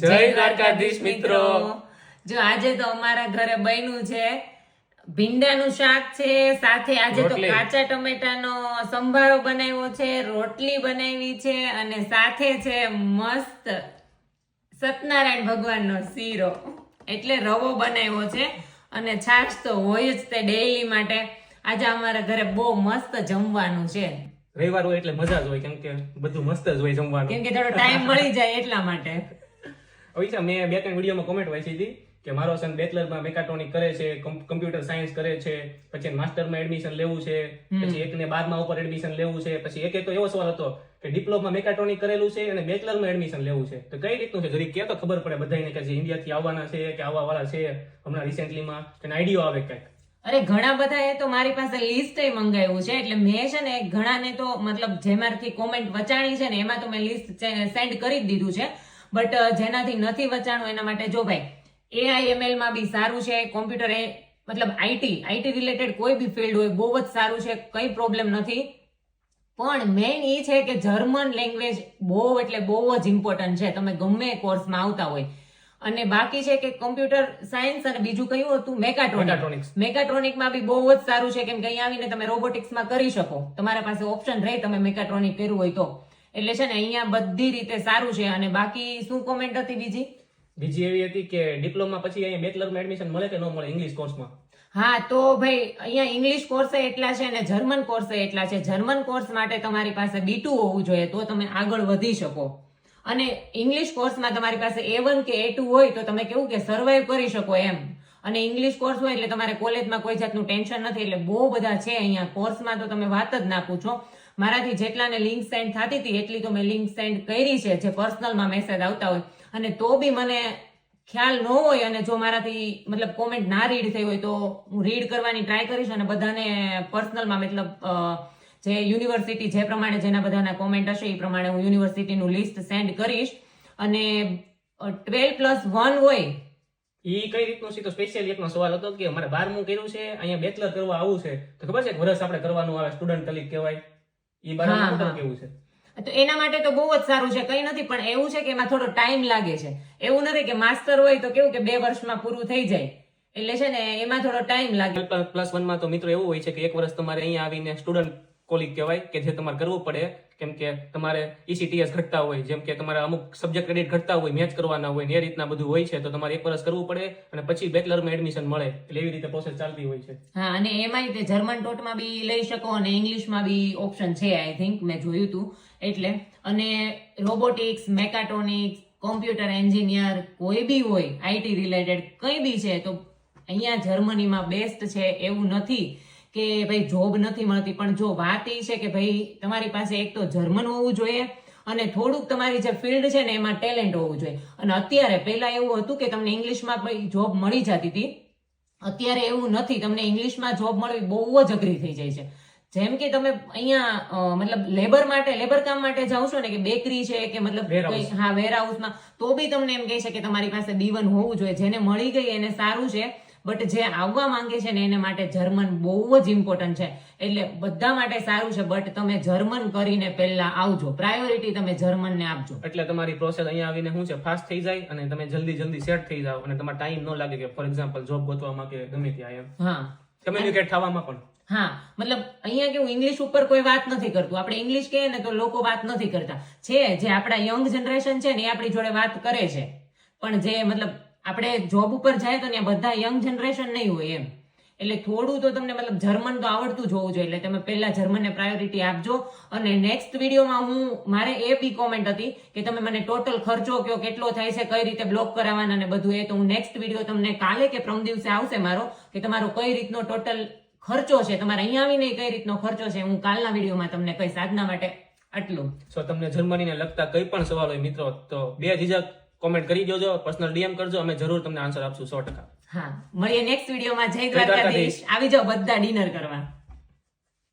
જય દ્વારકાધીશ મિત્રો. જો આજે તો અમારા ઘરે બન્યું છે ભીંડાનું શાક છે સાથે આજે તો કાચા ટમેટાનો સંભારો બનાવ્યો છે રોટલી બનાવી છે અને સાથે છે મસ્ત સત્યનારાયણ ભગવાનનો શીરો. એટલે રવો બનાવ્યો છે અને છાશ તો હોય જ તે ડેઈલી માટે. આજે અમારા ઘરે બહુ મસ્ત જમવાનું છે. રવિવાર હોય એટલે મજા જ હોય કેમ કે બધું મસ્ત જ હોય જમવાનું. કેમ કે થોડો ટાઈમ મળી જાય એટલા માટે. હવે છે મેં બે ત્રણ વિડીયોમાં કોમેન્ટ વાંચી હતી કે મારો સન બેચલરમાં મેકાટ્રોનિક કરે છે કમ્પ્યુટર સાયન્સ કરે છે પછી માસ્ટરમાં એડમિશન લેવું છે પછી એકને બારમા ઉપર એડમિશન લેવું છે પછી એક તો એવો સવાલ હતો કે ડિપ્લોમા મેકાટ્રોનિક કરેલું છે અને બેચલરમાં એડમિશન લેવું છે. તો કઈ રીતનું છે? જરી કે તો ખબર પડે બધાને કે જે ઇન્ડિયાથી આવવાના છે કે આવવા વાળા છે હમણાં રિસેન્ટલીમાં કે આઈડિયો આવે કંઈક. અરે ઘણા બધા એ તો મારી પાસે લિસ્ટ મંગાવ્યું છે એટલે મેં છે ને ઘણાને તો મતલબ જેમાંથી કોમેન્ટ વચાણી છે ને એમાં તો મેં લિસ્ટ સેન્ડ કરી દીધું છે. બટ જેનાથી નથી વચાણું એના માટે જો ભાઈ એઆઈએમએલમાં બી સારું છે કોમ્પ્યુટર એ મતલબ આઈટી આઈટી રિલેટેડ કોઈ બી ફિલ્ડ હોય બહુ જ સારું છે કંઈ પ્રોબ્લેમ નથી. પણ મેઇન એ છે કે જર્મન લેંગ્વેજ બહુ એટલે બહુ જ ઇમ્પોર્ટન્ટ છે તમે ગમે કોર્સમાં આવતા હોય. અને બાકી છે કે કોમ્પ્યુટર સાયન્સ અને બીજું કયું હતું? મેકાટ્રોનિક મેકાટ્રોનિક્સ મેકાટ્રોનિકમાં બી બહુ જ સારું છે કેમ કે અહીંયા આવીને તમે રોબોટિક્સમાં કરી શકો. તમારા પાસે ઓપ્શન રહે તમે મેકાટ્રોનિક કર્યું હોય તો. એટલે છે ને અહીંયા બધી રીતે સારું છે. અને બાકી શું કોમેન્ટ હતી બીજી? બીજી એવી હતી કે ડિપ્લોમા પછી અહીંયા બેચલરમાં એડમિશન મળે કે ન મળે ઇંગ્લિશ કોર્સમાં હા તો ભાઈ અહીંયા ઇંગ્લિશ કોર્સ એટલા છે અને જર્મન કોર્સ એટલા છે. જર્મન કોર્સ માટે તમારી પાસે બી હોવું જોઈએ તો તમે આગળ વધી શકો. અને ઇંગ્લિશ કોર્સમાં તમારી પાસે એ વન કે એ ટુ હોય તો તમે કેવું કે સર્વાઈવ કરી શકો એમ. અને ઇંગ્લિશ કોર્સ હોય એટલે તમારે કોલેજમાં કોઈ જાતનું ટેન્શન નથી. એટલે બહુ બધા છે અહીંયા કોર્સમાં તો તમે વાત જ ના પૂછો. મારાથી જેટલાને લિંક સેન્ડ થતી હતી, એટલી તો મેં લિંક સેન્ડ કરી છે, જે પર્સનલમાં મેસેજ આવતા હોય. અને તો બી મને ખ્યાલ ન હોય અને જો મારાથી મતલબ કોમેન્ટ ના રીડ થઈ હોય તો હું રીડ કરવાની ટ્રાય કરીશ અને બધાને પર્સનલમાં મતલબ જે યુનિવર્સિટી જે પ્રમાણે જેના બધાના કોમેન્ટ હશે, એ પ્રમાણે હું યુનિવર્સિટીનું લિસ્ટ સેન્ડ કરીશ. અને ટ્વેલ્વ પ્લસ વન હોય. એ કઈ રીતનું છે? તો સ્પેશિયલ એકનો સવાલ હતો કે મારે બારમું કર્યું છે, અહીંયા બેચલર કરવા આવું છે. તો ખબર છે વર્ષ આપણે કરવાનું આવે સ્ટુડન્ટ તરીકે કહેવાય. ઈ બરાબર કેવું છે? તો એના માટે તો બહુ જ સારું છે કઈ નથી પણ એવું છે કે એમાં થોડો ટાઈમ લાગે છે. એવું નથી કે માસ્ટર હોય તો કેવું કે બે વર્ષમાં પૂરું થઈ જાય. એટલે છે ને એમાં થોડો ટાઈમ લાગે. પ્લસ વનમાં તો મિત્રો એવું હોય છે કે એક વર્ષ તમારે અહીંયા આવીને સ્ટુડન્ટ કોલિક કહેવાય કે જે તમારે કરવું પડે કેમ કે તમારે ઈસીટીએસ ઘટતા હોય, જેમ કે તમારે અમુક સબ્જેક્ટ ક્રેડિટ ઘટતા હોય મેચ કરવાના હોય ને એ રીતના બધું હોય છે, તો તમારે એક વર્ષ કરવું પડે અને પછી બેચલરમાં એડમિશન મળે, એટલે એવી રીતે પ્રોસેસ ચાલતી હોય છે. હા, અને એમાંય તે જર્મન ટોટમાં બી લઈ શકો અને ઇંગ્લિશમાં બી ઓપ્શન છે આઈ થિંક મેં જોયું હતું એટલે, અને રોબોટિક્સ મેકાટ્રોનિક્સ કોમ્પ્યુટર એન્જિનિયર કોઈ બી હોય આઈટી રિલેટેડ કંઈ બી છે, તો અહીંયા જર્મનીમાં બેસ્ટ છે એવું નથી. કે ભાઈ જોબ નથી મળતી પણ જો વાત એ છે કે ભાઈ તમારી પાસે એક તો જર્મન હોવું જોઈએ અને થોડુંક તમારી જે ફિલ્ડ છે ને એમાં ટેલેન્ટ હોવું જોઈએ. અને અત્યારે પહેલા એવું હતું કે તમને ઇંગ્લિશમાં જોબ મળી જતી હતી. અત્યારે એવું નથી તમને ઇંગ્લિશમાં જોબ મળવી બહુ જ અઘરી થઈ જાય છે. જેમ કે તમે અહીંયા મતલબ લેબર માટે લેબર કામ માટે જાઓ છો ને કે બેકરી છે કે મતલબ હા વેરહાઉસમાં તો બી તમને એમ કહે છે કે તમારી પાસે બી વન હોવું જોઈએ. જેને મળી ગઈ એને સારું છે. બટ જે આવવા માંગે છે ને એને માટે જર્મન બહુ જ ઇમ્પોર્ટન્ટ છે. એટલે બધા માટે સારું છે બટ તમે જર્મન કરીને પહેલા આવજો. પ્રાયોરિટી તમે જર્મનને આપજો. એટલે તમારી પ્રોસેસ અહીંયા આવીને શું છે? ફાસ્ટ થઈ જાય અને તમે જલ્દી જલ્દી સેટ થઈ જાઓ અને તમારે ટાઈમ ન લાગે કે ફોર એક્ઝામ્પલ જોબ ગોતવામાં કે ગમે ત્યાં એમ. હા. કમ્યુનિકેટ થવામાં પણ. હા. મતલબ અહીંયા કેવું ઇંગ્લિશ ઉપર કોઈ વાત નથી કરતું. આપણે ઇંગ્લિશ કહીએ ને તો લોકો વાત નથી કરતા. છે જે આપણા યંગ જનરેશન છે ને એ આપણી જોડે વાત કરે છે. પણ જે મતલબ આપણે જોબ ઉપર જાય તો ત્યાં બધા યંગ જનરેશન નહીં હોય એમ. એટલે થોડું તો તમને મતલબ જર્મન તો આવડતું જ હોવું જોઈએ. એટલે તમે પહેલા જર્મનને પ્રાયોરિટી આપજો. અને નેક્સ્ટ વિડીયોમાં હું, મારે એ બી કોમેન્ટ હતી કે તમે મને ટોટલ ખર્ચો કયો, કેટલો થાય છે, કઈ રીતે બ્લોક કરાવવાના ને બધું એ. તો હું નેક્સ્ટ વીડિયો તમને કાલે કે પ્રમ દિવસે આવશે મારો કે તમારો કઈ રીતનો ટોટલ ખર્ચો છે. તમારે અહીંયા આવીને કઈ રીતનો ખર્ચો છે, હું કાલના વિડીયોમાં તમને કઈ સાધના માટે આટલું. સો તમને જર્મનીને લગતા કઈ પણ સવાલ હોય મિત્રો, તો બે ઝીઝક કોમેન્ટ કરી દેજો પર્સનલ ડીએમ કરજો અમે જરૂર તમને આન્સર આપશું સો ટકા. હા મળીએ નેક્સ્ટ વિડીયોમાં જય દ્વારકાધીશ. આવી જાઓ બધા ડિનર કરવા.